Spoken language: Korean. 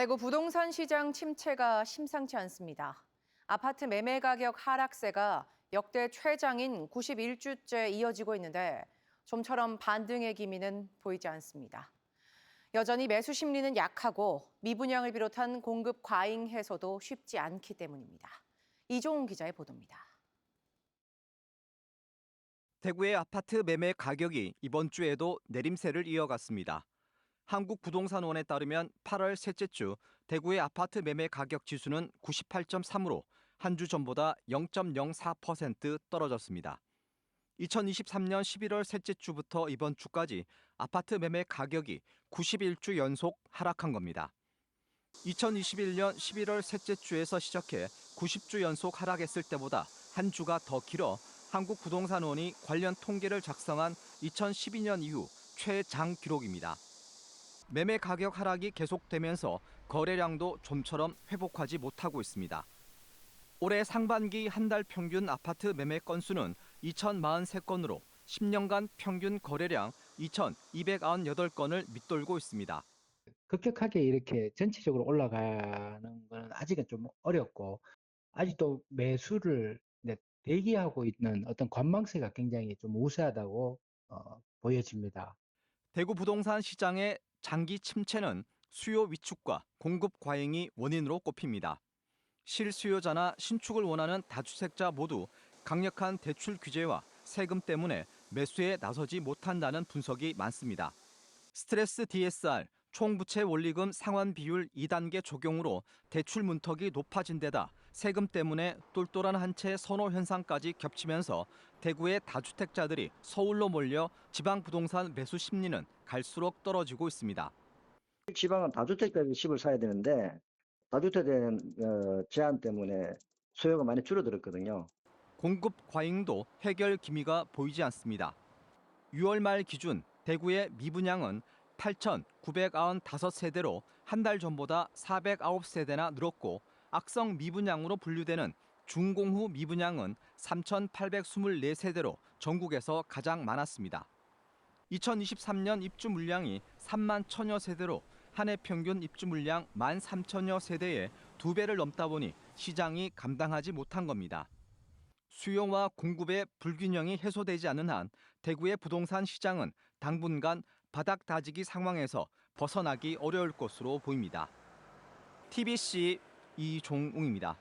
대구 부동산 시장 침체가 심상치 않습니다. 아파트 매매 가격 하락세가 역대 최장인 91주째 이어지고 있는데 좀처럼 반등의 기미는 보이지 않습니다. 여전히 매수 심리는 약하고 미분양을 비롯한 공급 과잉 해소도 쉽지 않기 때문입니다. 이종훈 기자의 보도입니다. 대구의 아파트 매매 가격이 이번 주에도 내림세를 이어갔습니다. 한국부동산원에 따르면 8월 셋째 주 대구의 아파트 매매 가격 지수는 98.3으로 한 주 전보다 0.04% 떨어졌습니다. 2023년 11월 셋째 주부터 이번 주까지 아파트 매매 가격이 91주 연속 하락한 겁니다. 2021년 11월 셋째 주에서 시작해 90주 연속 하락했을 때보다 한 주가 더 길어 한국부동산원이 관련 통계를 작성한 2012년 이후 최장 기록입니다. 매매 가격 하락이 계속되면서 거래량도 좀처럼 회복하지 못하고 있습니다. 올해 상반기 한 달 평균 아파트 매매 건수는 2,043건으로 10년간 평균 거래량 2,298건을 밑돌고 있습니다. 급격하게 이렇게 전체적으로 올라가는 건 아직은 좀 어렵고 아직도 매수를 대기하고 있는 어떤 관망세가 굉장히 좀 우세하다고 어, 보여집니다. 대구 부동산 시장의 장기 침체는 수요 위축과 공급 과잉이 원인으로 꼽힙니다. 실수요자나 신축을 원하는 다주택자 모두 강력한 대출 규제와 세금 때문에 매수에 나서지 못한다는 분석이 많습니다. 스트레스 DSR 총부채 원리금 상환 비율 2단계 적용으로 대출 문턱이 높아진 데다 세금 때문에 똘똘한 한 채 선호 현상까지 겹치면서 대구의 다주택자들이 서울로 몰려 지방 부동산 매수 심리는 갈수록 떨어지고 있습니다. 지방은 다주택자들 집을 사야 되는데 다주택에 대한 어, 제한 때문에 수요가 많이 줄어들었거든요. 공급 과잉도 해결 기미가 보이지 않습니다. 6월 말 기준 대구의 미분양은 8,995세대로 한 달 전보다 409세대나 늘었고 악성 미분양으로 분류되는 중공후 미분양은 3,824세대로 전국에서 가장 많았습니다. 2023년 입주 물량이 3만 천여 세대로 한 해 평균 입주 물량 1만 3천여 세대에 두 배를 넘다 보니 시장이 감당하지 못한 겁니다. 수요와 공급의 불균형이 해소되지 않는 한 대구의 부동산 시장은 당분간 바닥 다지기 상황에서 벗어나기 어려울 것으로 보입니다. TBC 이종웅입니다.